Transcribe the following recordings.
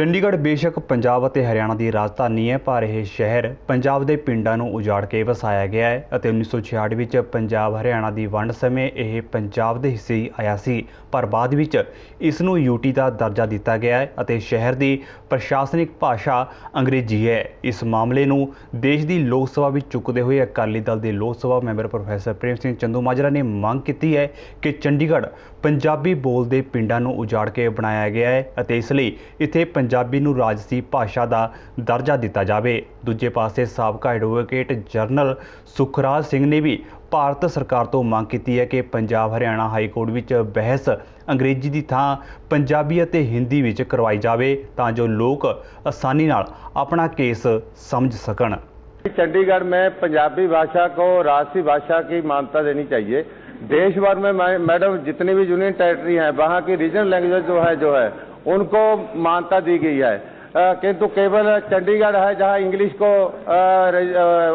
ਚੰਡੀਗੜ੍ਹ ਬੇਸ਼ੱਕ ਪੰਜਾਬ ਅਤੇ ਹਰਿਆਣਾ ਦੀ ਰਾਜਧਾਨੀ ਹੈ, ਪਰ ਇਹ ਸ਼ਹਿਰ ਪੰਜਾਬ ਦੇ ਪਿੰਡਾਂ ਨੂੰ ਉਜਾੜ ਕੇ ਵਸਾਇਆ ਗਿਆ ਹੈ ਅਤੇ 1966 ਵਿੱਚ ਪੰਜਾਬ ਹਰਿਆਣਾ ਦੀ ਵੰਡ ਸਮੇਂ ਇਹ ਪੰਜਾਬ ਦੇ ਹਿੱਸੇ ਹੀ ਆਇਆ ਸੀ, ਪਰ ਬਾਅਦ ਵਿੱਚ ਇਸ ਨੂੰ ਯੂਟੀ ਦਾ ਦਰਜਾ ਦਿੱਤਾ ਗਿਆ ਹੈ ਅਤੇ ਸ਼ਹਿਰ ਦੀ ਪ੍ਰਸ਼ਾਸਨਿਕ ਭਾਸ਼ਾ ਅੰਗਰੇਜ਼ੀ ਹੈ। ਇਸ ਮਾਮਲੇ ਨੂੰ ਦੇਸ਼ ਦੀ ਲੋਕ ਸਭਾ ਵਿੱਚ ਚੁੱਕਦੇ ਹੋਏ ਅਕਾਲੀ ਦਲ ਦੇ ਲੋਕ ਸਭਾ ਮੈਂਬਰ ਪ੍ਰੋਫੈਸਰ ਪ੍ਰੇਮ ਸਿੰਘ ਚੰਦੂ ਮਾਜਰਾ ਨੇ ਮੰਗ ਕੀਤੀ ਹੈ ਕਿ ਚੰਡੀਗੜ੍ਹ ਪੰਜਾਬੀ ਬੋਲਦੇ ਪਿੰਡਾਂ ਨੂੰ ਉਜਾੜ ਕੇ ਬਣਾਇਆ ਗਿਆ ਹੈ ਅਤੇ ਇਸ ਲਈ ਇੱਥੇ ਪੰਜਾਬੀ ਨੂੰ ਰਾਜਸੀ ਭਾਸ਼ਾ ਦਾ ਦਰਜਾ ਦਿੱਤਾ ਜਾਵੇ ਦੂਜੇ ਪਾਸੇ ਸਾਬਕਾ ਐਡਵੋਕੇਟ ਜਨਰਲ ਸੁਖਰਾਜ ਸਿੰਘ ਨੇ ਵੀ ਭਾਰਤ ਸਰਕਾਰ ਤੋਂ ਮੰਗ ਕੀਤੀ ਹੈ ਕਿ ਪੰਜਾਬ ਹਰਿਆਣਾ ਹਾਈ ਕੋਰਟ ਵਿੱਚ ਬਹਿਸ ਅੰਗਰੇਜ਼ੀ ਦੀ ਥਾਂ ਪੰਜਾਬੀ ਅਤੇ ਹਿੰਦੀ ਵਿੱਚ ਕਰਵਾਈ ਜਾਵੇ ਤਾਂ ਜੋ ਲੋਕ ਆਸਾਨੀ ਨਾਲ ਆਪਣਾ ਕੇਸ ਸਮਝ ਸਕਣ चंडीगढ़ में पंजाबी भाषा को राष्ट्रीय भाषा की मान्यता देनी चाहिए देश भर में मै- मैडम जितनी भी यूनियन टेरिटरी हैं वहाँ की रीजनल लैंग्वेज जो है जो है उनको मान्यता दी गई है। किंतु केवल चंडीगढ़ है, जहाँ इंग्लिश को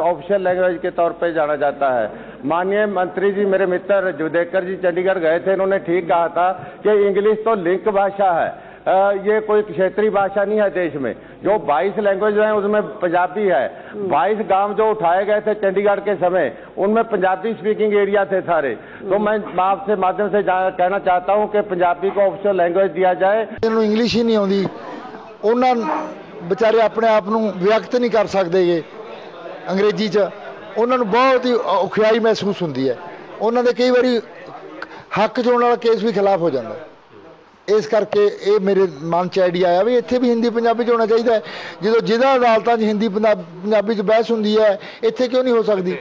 ऑफिशियल लैंग्वेज के तौर पे जाना जाता है। माननीय मंत्री जी, मेरे मित्र जुदेकर जी चंडीगढ़ गए थे उन्होंने ठीक कहा था कि इंग्लिश तो लिंक भाषा है। ये कोई क्षेत्रीय भाषा नहीं है देश में जो 22 लैंग्वेज हैं उसमें पंजाबी है 22 गांव जो उठाए गए थे चंडीगढ़ के समय उनमें पंजाबी स्पीकिंग एरिया थे सारे तो मैं आपसे माध्यम से जा- कहना चाहता हूं कि पंजाबी को ऑफिशियल लैंग्वेज दिया जाए ਜਿਹਨੂੰ ਇੰਗਲਿਸ਼ ਹੀ ਨਹੀਂ ਆਉਂਦੀ ਉਹਨਾਂ ਵਿਚਾਰੇ ਆਪਣੇ ਆਪ ਨੂੰ ਵਿਅਕਤ ਨਹੀਂ ਕਰ ਸਕਦੇਗੇ ਅੰਗਰੇਜ਼ੀ 'ਚ ਉਹਨਾਂ ਨੂੰ ਬਹੁਤ ਹੀ ਔਖਿਆਈ ਮਹਿਸੂਸ ਹੁੰਦੀ ਹੈ ਉਹਨਾਂ ਦੇ ਕਈ ਵਾਰੀ ਹੱਕ ਚੋਣ ਵਾਲਾ ਕੇਸ ਵੀ ਖਿਲਾਫ ਹੋ ਜਾਂਦਾ ਹੈ। ਇਸ ਕਰਕੇ ਇਹ ਮੇਰੇ ਮਨ 'ਚ ਆਈਡੀਆ ਆਇਆ ਵੀ ਇੱਥੇ ਵੀ ਹਿੰਦੀ ਪੰਜਾਬੀ 'ਚ ਹੋਣਾ ਚਾਹੀਦਾ ਜਦੋਂ ਜ਼ਿਲ੍ਹਾ ਅਦਾਲਤਾਂ 'ਚ ਹਿੰਦੀ ਪੰਜਾ- ਪੰਜਾਬੀ 'ਚ ਬਹਿਸ ਹੁੰਦੀ ਹੈ, ਇੱਥੇ ਕਿਉਂ ਨਹੀਂ ਹੋ ਸਕਦੀ?